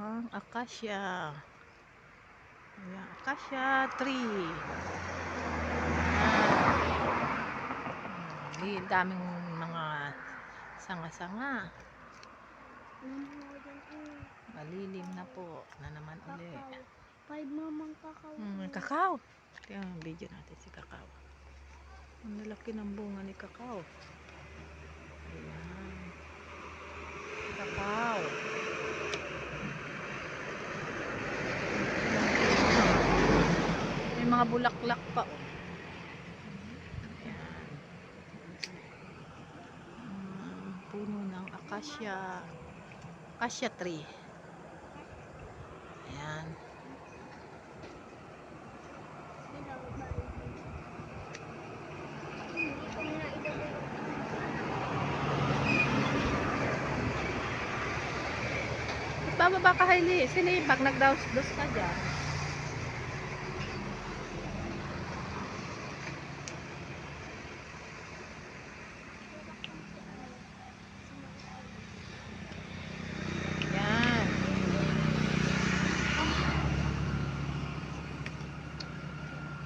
ang acacia. Ayan, acacia tree. Ayan. Ang daming mga sanga-sanga. Malilim na po na naman uli. Five mamang kakao. Hmm, kakao. Tingnan ang video natin si kakao. Ang lalaki ng bunga ni kakao. Ayan. Kakao. May mga bulaklak pa. Ayan. Mm, puno ng acacia. Acacia tree. Ayan. Bababa ka, Hailey. Sinibag, nagdaos-dos ka dyan.